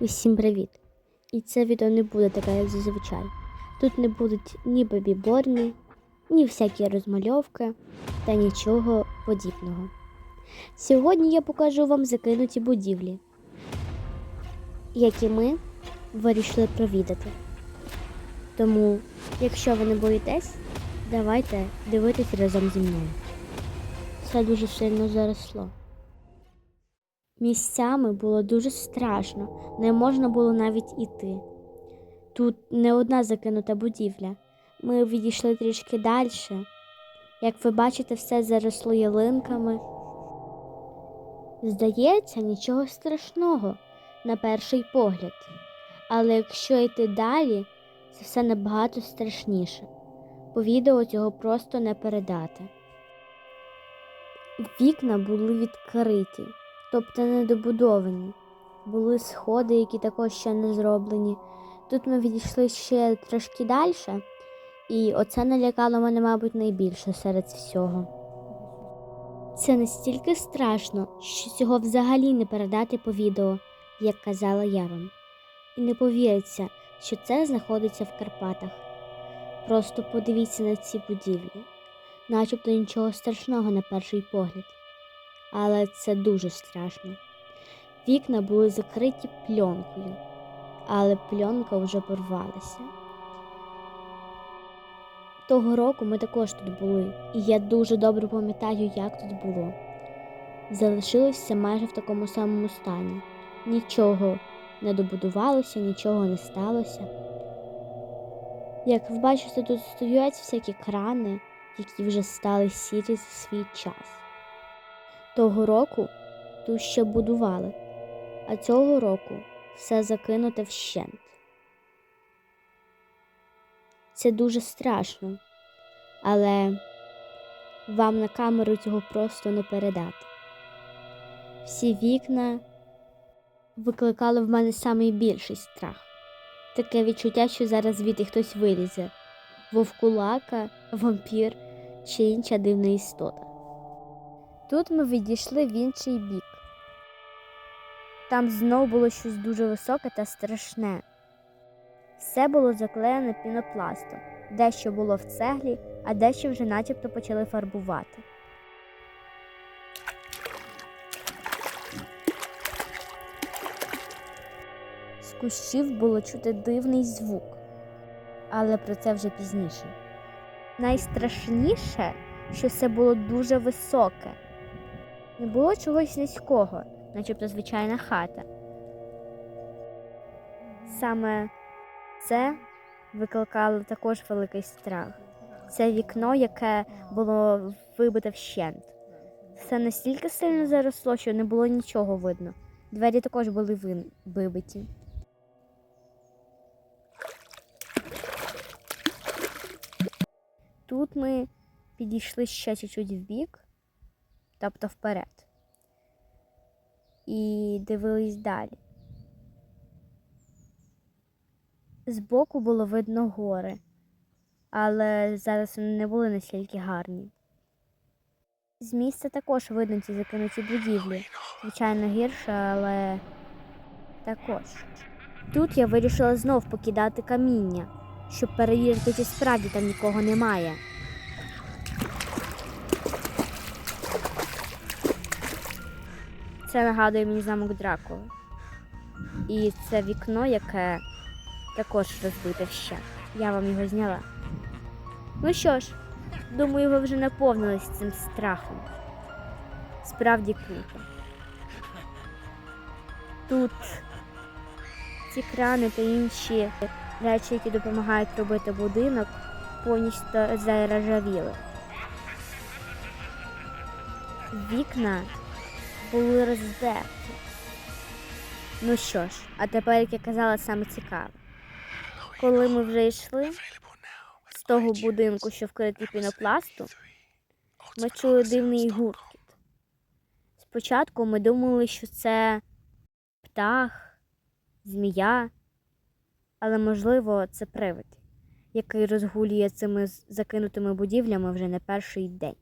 Усім привіт! І це відео не буде таке, як зазвичай. Тут не будуть ні бебіборні, ні всякі розмальовки та нічого подібного. Сьогодні я покажу вам закинуті будівлі, які ми вирішили провідати. Тому, якщо ви не боїтесь, давайте дивитись разом зі мною. Все дуже сильно заросло. Місцями було дуже страшно, не можна було навіть іти. Тут не одна закинута будівля. Ми відійшли трішки далі. Як ви бачите, все заросло ялинками. Здається, нічого страшного на перший погляд. Але якщо йти далі, це все набагато страшніше. По відео цього просто не передати. Вікна були відкриті тобто недобудовані. Були сходи, які також ще не зроблені. Тут ми відійшли ще трошки далі, і оце налякало мене, мабуть, найбільше серед всього. Це настільки страшно, що цього взагалі не передати по відео, як казала я вам. І не повіриться, що це знаходиться в Карпатах. Просто подивіться на ці будівлі, начебто нічого страшного на перший погляд але це дуже страшно. Вікна були закриті пленкою, але пленка вже порвалася. Того року ми також тут були, і я дуже добре пам'ятаю, як тут було. Залишилося майже в такому самому стані. Нічого не добудувалося, нічого не сталося. Як ви бачите, тут стоять всякі крани, які вже стали сірі за свій час. Того року ту ще будували, а цього року все закинуте вщент. Це дуже страшно, але вам на камеру цього просто не передати. Всі вікна викликали в мене найбільший страх. Таке відчуття, що зараз звідти хтось вилізе вовкулака, вампір чи інша дивна істота. Тут ми відійшли в інший бік. Там знову було щось дуже високе та страшне. Все було заклеєно пінопластом, дещо було в цеглі, а дещо вже начебто почали фарбувати. З кущів було чути дивний звук, але про це вже пізніше. Найстрашніше, що це було дуже високе. Не було чогось низького, начебто звичайна хата. Саме це викликало також великий страх. Це вікно, яке було вибите вщент. Все настільки сильно заросло, що не було нічого видно. Двері також були вибиті. Тут ми підійшли ще чуть-чуть вбік тобто вперед. І дивились далі. Збоку було видно гори, але зараз вони не були настільки гарні. З місця також видно ці закинуті будівлі. Звичайно, гірше, але також. Тут я вирішила знов покидати каміння, щоб перевірити, чи справді там нікого немає. Це нагадує мені замок Дракули. І це вікно, яке також розбите вщент. Я вам його зняла. Ну що ж, думаю, ви вже наповнились цим страхом. Справді круто. Тут ці крани та інші речі, які допомагають робити будинок, повністю заржавіли. Вікна були роздерті. Ну що ж, а тепер, як я казала, саме цікаве. Коли ми вже йшли з того будинку, що вкритий пінопласту, ми чули дивний гуркіт. Спочатку ми думали, що це птах, змія, але, можливо, це привид, який розгулює цими закинутими будівлями вже не перший день.